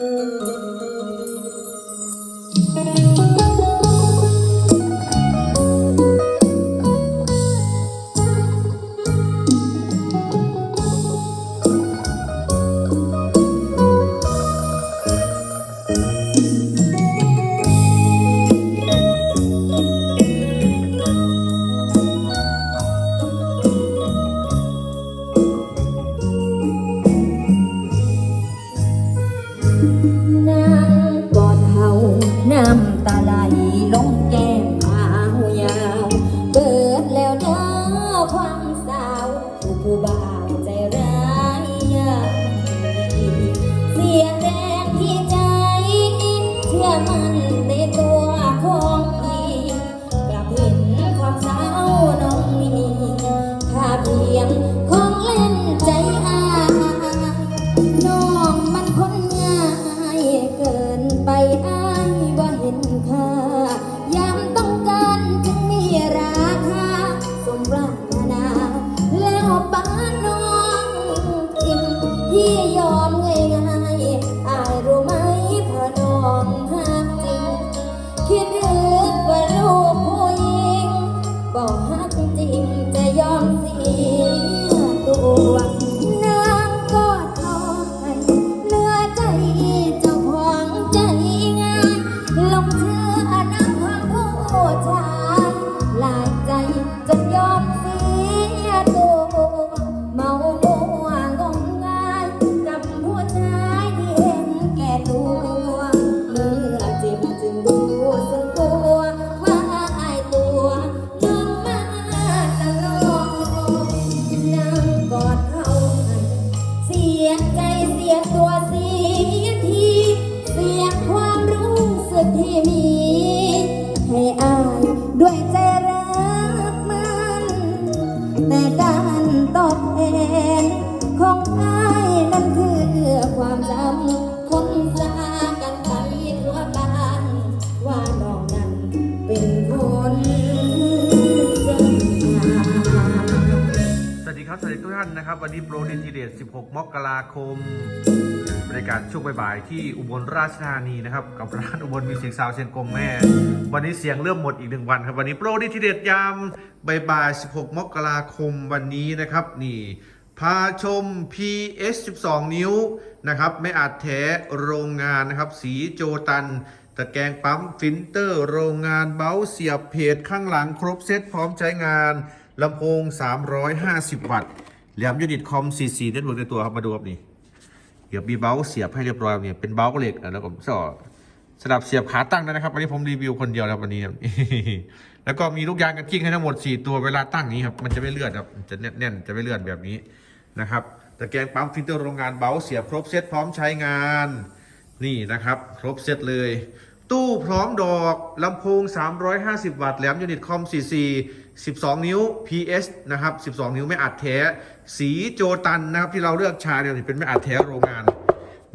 นั่ ลลงแก้มขาวยาวเกิดแล้วเด้อความสาวผู้ผู้บ่าวใจร้ายยาเสียแรงที่ใจเชื่อมันในตัวของอีกลับเห็นความสาวน้องนี้ถ้าเพียง แยใจเสียตัวเสียที เสียความรู้สึกที่มี ให้อายด้วยใจรักมัน แต่การตอบแทนของอายนั้นคือความจำ ครับสวัสดีทุกท่านนะครับ วันนี้โปรดิจิเดต 16 มกราคม บรรยากาศช่วงบ่ายๆที่อุบลราชธานีนะครับ กับร้านอุบลมิวสิกซาวเชียงกงแม่ วันนี้เสียงเริ่มหมดอีกหนึ่งวันครับ วันนี้โปรดิจิเดตยามบ่ายๆ16 มกราคมวันนี้นะครับ นี่พาชม PS 12 นิ้วนะครับ ไม่อาจแท้โรงงานนะครับ สีโจตันตะแกรงปั๊มฟิลเตอร์ โรงงานเบ้าเสียบเพจข้างหลังครบเซตพร้อมใช้งาน ลำโพง 350 วัตต์แหลมยูนิตคอม44เน็ตเวิร์กในตัวครับมาดูครับนี่เดี๋ยวมีเบ้าเสียบให้เรียบร้อยเนี่ยเป็นเบ้าเหล็กนะแล้วผมสอสลับเสียบขาตั้งด้นะครับวันนี้ผมรีวิวคนเดียวแล้ววันนี้แล้วก็มีลูกยางกันกิ้งให้ทั้งหมด 4 ตัวเวลาตั้งนี้ครับมันจะไม่เลื่อนครับมันจะแน่นๆจะไม่เลื่อนแบบนี้นะครับตะแกรงปั๊มฟิลเตอร์โรงงานเบ้าเสียบครบเซตพร้อมใช้งานนี่นะครับ ครบเซตเลย ตู้พร้อมดอกลำโพง 350 วัตต์แหลมยูนิตคอม 44 12 นิ้ว PS นะครับ 12 นิ้วไม่อัดแท้ สีโจตันนะครับที่เราเลือกชาเนี่ยนี่เป็นไม่อัดแท้โรงงาน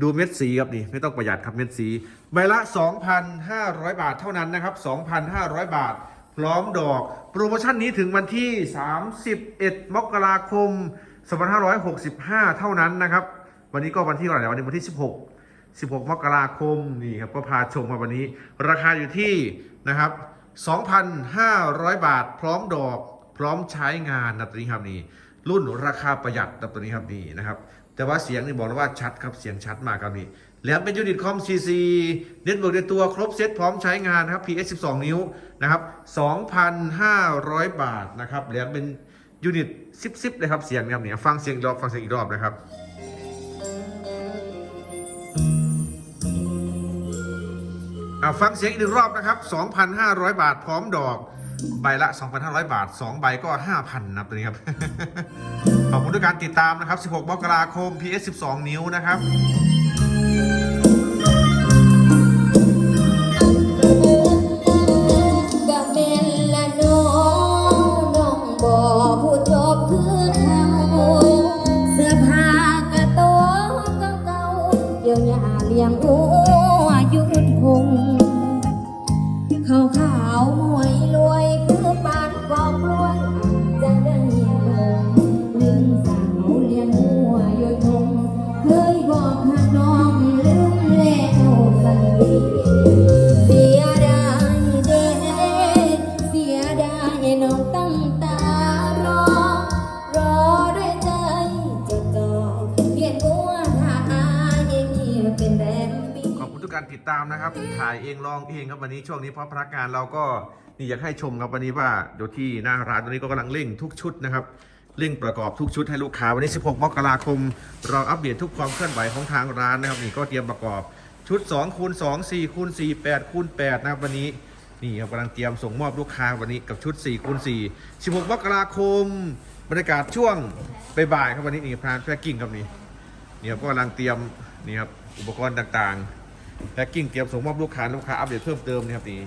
ดูเม็ดสีครับนี่ไม่ต้องประหยัดครับเม็ดสี ใบละ 2,500 บาทเท่านั้นนะครับ 2,500 บาท พร้อมดอก โปรโมชั่นนี้ถึงวันที่ 31 มกราคม 2565 เท่านั้นนะครับ วันนี้ก็วันที่เท่าไหร่แล้ววันนี้วันที่ 16 16 มกราคมนี่ครับก็พาชมมาวันนี้ ราคาอยู่ที่นะครับ 2,500 บาท พร้อมดอกพร้อมใช้งานนะตัวนี้ครับนี่รุ่นราคาประหยัดนะตัวนี้ครับนี่นะครับ แต่ว่าเสียงนี่บอกเลยว่าชัดครับเสียงชัดมากครับนี่แหลมเป็นยูนิตคอม CC เน็ตเวิร์กในตัวครบเซตพร้อมใช้งานนะครับ PS 12 นิ้วนะครับ 2,500 บาทนะครับแหลมเป็นยูนิตซิปๆเลยครับเสียงครับเนี่ยฟังเสียงรอบฟังเสียงอีกรอบนะครับ อะฟังเสียงอีกหนึ่งรอบนะครับ 2,500 บาทพร้อมดอก ใบละ 2,500 บาท 2 ใบก็ 5,000นะครับตัวนี้ครับ ขอบคุณด้วยการติดตามนะครับ 16 มกราคม PS 12 นิ้วนะครับกะเลี้ยงหัวอยู่ ทงเขาขาวมวยรวย ตามนะครับ ถ่ายเองลองเองครับวันนี้ช่วงนี้เพราะพนักงานเราก็นี่อยากให้ชมครับวันนี้ว่าเดี๋ยวที่หน้าร้านตอนนี้ก็กำลังเร่งทุกชุดนะครับเร่งประกอบทุกชุดให้ลูกค้าวันนี้ 16 มกราคม เราอัปเดตทุกความเคลื่อนไหวของทางร้านนะครับนี่ก็เตรียมประกอบชุด2คูณ2 4คูณ4 8คูณ8นะครับวันนี้นี่ครับกำลังเตรียมส่งมอบลูกค้าวันนี้กับชุด4คูณ4 16 มกราคม บรรยากาศช่วงบ่ายๆครับวันนี้นี่พรานแพ็กกิ้งครับนี่นี่ครับก็กำลังเตรียมนี่ครับอุปกรณ์ต่างๆ แพ็กกิ้งเตรียมส่งมอบลูกค้าลูกค้าอัปเดตเพิ่มเติมนี่ครับนี่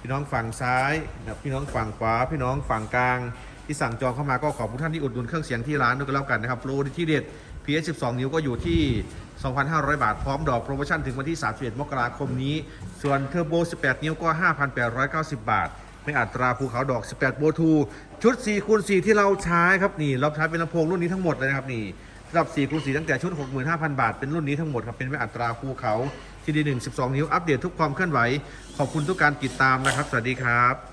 พี่น้องฝั่งซ้ายนะพี่น้องฝั่งขวา พี่น้องฝั่งกลาง ที่สั่งจองเข้ามาก็ขอบคุณท่านที่อุดหนุนเครื่องเสียงที่ร้านด้วยกันแล้วกันนะครับโปรที่เด็ด PS 12 นิ้วก็อยู่ที่ 2,500 บาท พร้อมดอกโปรโมชั่นถึงวันที่ 31 มกราคมนี้ ส่วนเทอร์โบ 18 นิ้วก็ 5,890 บาท ไม่อัตราภูเขาดอก 18 โบทูชุด4คูณ4ที่เราใช้ครับนี่ เราใช้เป็นลำโพงรุ่นนี้ทั้งหมดเลยนะครับนี่สำหรับ4คูณ4ตั้งแต่ชุด 65,000 บาท เป็นรุ่นนี้ทั้งหมดครับ เป็นไม่อัตราภูเขา ทีดีหนึ่งสิบสองนิ้วอัปเดตทุกความเคลื่อนไหว ขอบคุณทุกการติดตามนะครับ สวัสดีครับ